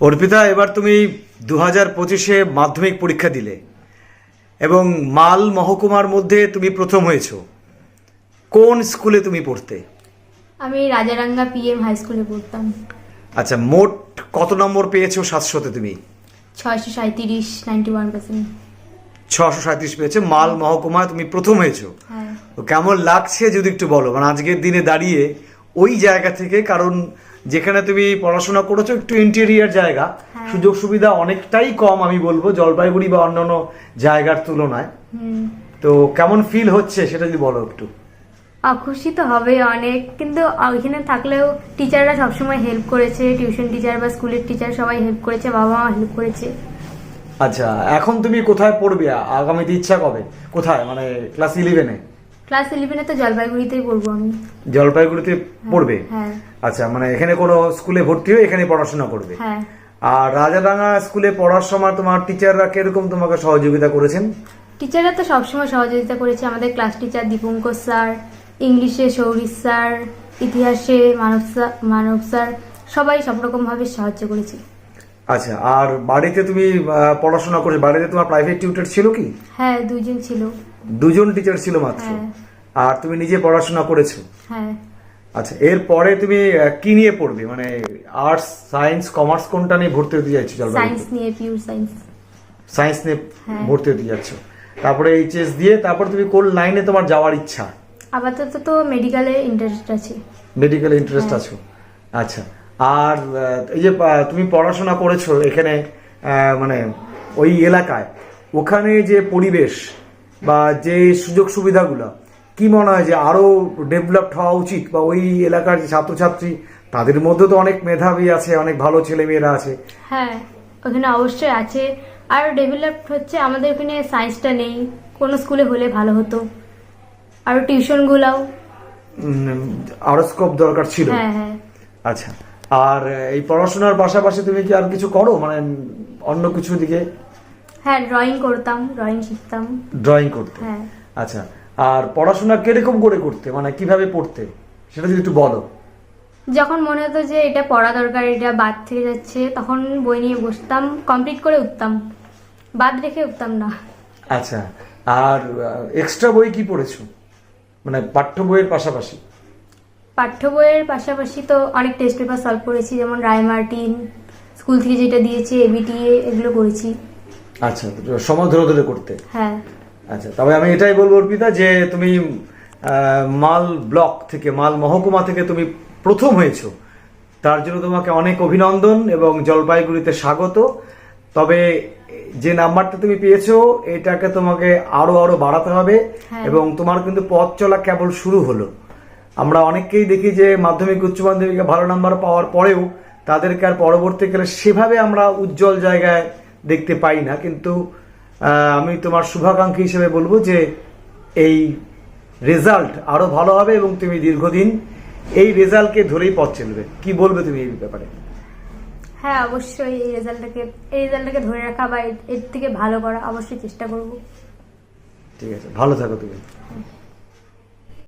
অর্পিতা এবার তুমি দু হাজার পঁচিশে মাধ্যমিক পরীক্ষা দিলে এবং মাল মহকুমার মধ্যে তুমি প্রথম হয়েছো। কোন স্কুলে তুমি পড়তে? আমি রাজারাঙ্গা পিএম হাই স্কুলে পড়তাম। আচ্ছা মোট কত নম্বর পেয়েছ সাতশোতে তুমি? ছয়শো সাঁত্রিশ নাইনটি ওয়ান পার্সেন্ট। ছশো সাঁত্রিশ পেয়েছ মাল মহকুমায় তুমি প্রথম হয়েছো। হ্যাঁ। তো কেমন লাগছে যদি একটু বলো? মানে আজকের দিনে দাঁড়িয়ে ওই জায়গা থেকে কারণ যেখানে তুমি পড়াশোনা করেছ একটু ইন্টেরিয়ার জায়গা। হ্যাঁ। সুযোগ সুবিধা অনেকটাই কম আমি বলব জলপাইগুড়ি বা অন্যান্য জায়গার তুলনায়। তো কেমন ফিল হচ্ছে সেটা যদি বলো একটু? খুশি তো হবে অনেক কিন্তু ওইখানে থাকলেও টিচাররা সবসময় হেল্প করেছে টিউশন টিচার বা স্কুলের টিচার সবাই হেল্প করেছে বাবা মা হেল্প করেছে। আচ্ছা এখন তুমি কোথায় পড়বে? আগামীতে ইচ্ছা কবে? কোথায়? মানে ক্লাস ইলেভেনে ক্লাস ইলেভেনে তো জলপাইগুড়িতেই পড়ব আমি। জলপাইগুড়িতে পড়বে? হ্যাঁ। আচ্ছা মানে এখানে কোনো স্কুলে ভর্তি হয়ে এখানে পড়াশোনা করবে? হ্যাঁ। আর রাজাডাঙ্গা স্কুলে পড়ার সময় তোমার টিচাররা কীরকম তোমাকে সহযোগিতা করেছেন? টিচাররা তো সবসময় সহযোগিতা করেছে। আমাদের ক্লাস টিচার দীপঙ্কর স্যার ইংলিশে সৌরিশ স্যার ইতিহাসে মানব স্যার মানব স্যার সবাই সব রকম ভাবে সাহায্য করেছে। আচ্ছা আর বাড়িতে তুমি পড়াশোনা করে বাড়িতে তোমার প্রাইভেট টিউটর ছিল কি? হ্যাঁ দুইজন ছিল। দুজন টিচার ছিল মাত্র। হ্যাঁ। আর তুমি নিজে পড়াশোনা করেছ। হ্যাঁ। আচ্ছা এরপরে তুমি কি নিয়ে পড়বে? মানে আর্টস সায়েন্স কমার্স কোনটা নিয়ে ভর্তি হতে চাইছো সায়েন্স নিয়ে পিওর সায়েন্স সায়েন্স নিয়ে হ্যাঁ। ভর্তি হতে যাচ্ছ তারপরে এইচএস দিয়ে তারপর তুমি কোন লাইনে তোমার যাওয়ার ইচ্ছা? আপাতত তো মেডিকেলে ইন্টারেস্ট আছে। মেডিকেলে ইন্টারেস্ট। আছো? আচ্ছা আর এই যে তুমি পড়াশোনা করেছ এখানে মানে ওই এলাকায় ওখানে যে পরিবেশ বা যে সুযোগ সুবিধাগুলো কি মনে হয় যে আরও ডেভেলপড হওয়া উচিত? বা ওই এলাকার যে ছাত্রছাত্রী তাদের মধ্যে তো অনেক মেধাবী আছে অনেক ভালো ছেলে মেয়েরা আছে। হ্যাঁ ওখানে অবশ্যই আছে। আর ডেভেলপ হচ্ছে আমাদের ওখানে সায়েন্সটা নেই। কোনো স্কুলে হলে ভালো হতো। আর টিউশনগুলাও আরও স্কোপ দরকার ছিল। হ্যাঁ হ্যাঁ। আচ্ছা আর এই পড়াশোনার পাশাপাশি তুমি কি আর কিছু করো? মানে অন্য কিছু দিকে? হ্যাঁ ড্রয়িং করতাম ড্রয়িং শিখতাম। ড্রয়িং করতে? হ্যাঁ। আচ্ছা আর পড়াশোনা কীরকম করে করতে? মানে কীভাবে পড়তে? সেটা যদি একটু বলো। যখন মনে হতো যে এটা পড়া দরকার এটা বাদ থেকে যাচ্ছে তখন বই নিয়ে বসতাম কমপ্লিট করে উঠতাম। বাদ রেখে উঠতাম না। আচ্ছা আর এক্সট্রা বই কি পড়েছো? মানে পাঠ্য বইয়ের পাশাপাশি? পাঠ্য বইয়ের পাশাপাশি তো অনেক টেস্ট পেপার সলভ করেছি যেমন রায় মার্টিন স্কুল থেকে যেটা দিয়েছে এবিটিএ এগুলো করেছি। আচ্ছা সময় ধরে ধরে করতে। হ্যাঁ। আচ্ছা তবে আমি এটাই বলব অর্পিতা যে তুমি মাল ব্লক থেকে মাল মহকুমা থেকে তুমি প্রথম হয়েছো। তার জন্য তোমাকে অনেক অভিনন্দন এবং জলপাইগুড়িতে স্বাগত। তবে যে নাম্বারটা তুমি পেয়েছ এটাকে তোমাকে আরও আরও বাড়াতে হবে হ্যাঁ। এবং তোমার কিন্তু পথ চলা কেবল শুরু হলো। আমরা অনেককেই দেখি যে মাধ্যমিক উচ্চ মাধ্যমিকে ভালো নাম্বার পাওয়ার পরেও তাদেরকে আর পরবর্তীকালে সেভাবে আমরা উজ্জ্বল জায়গায় দেখতে পাই না কিন্তু আমি তোমার শুভাকাঙ্ক্ষী হিসেবে বলব যে এই রেজাল্ট আরও ভালো হবে এবং তুমি দীর্ঘদিন এই রেজাল্টকে ধরেই পথ চলবে। কি বলবে তুমি এই ব্যাপারে? হ্যাঁ অবশ্যই এই রেজাল্টটাকে এই রেজাল্টটাকে ধরে রাখা বা এর- এর থেকে ভালো করা অবশ্যই চেষ্টা করব। ঠিক আছে ভালো থাকো তুমি।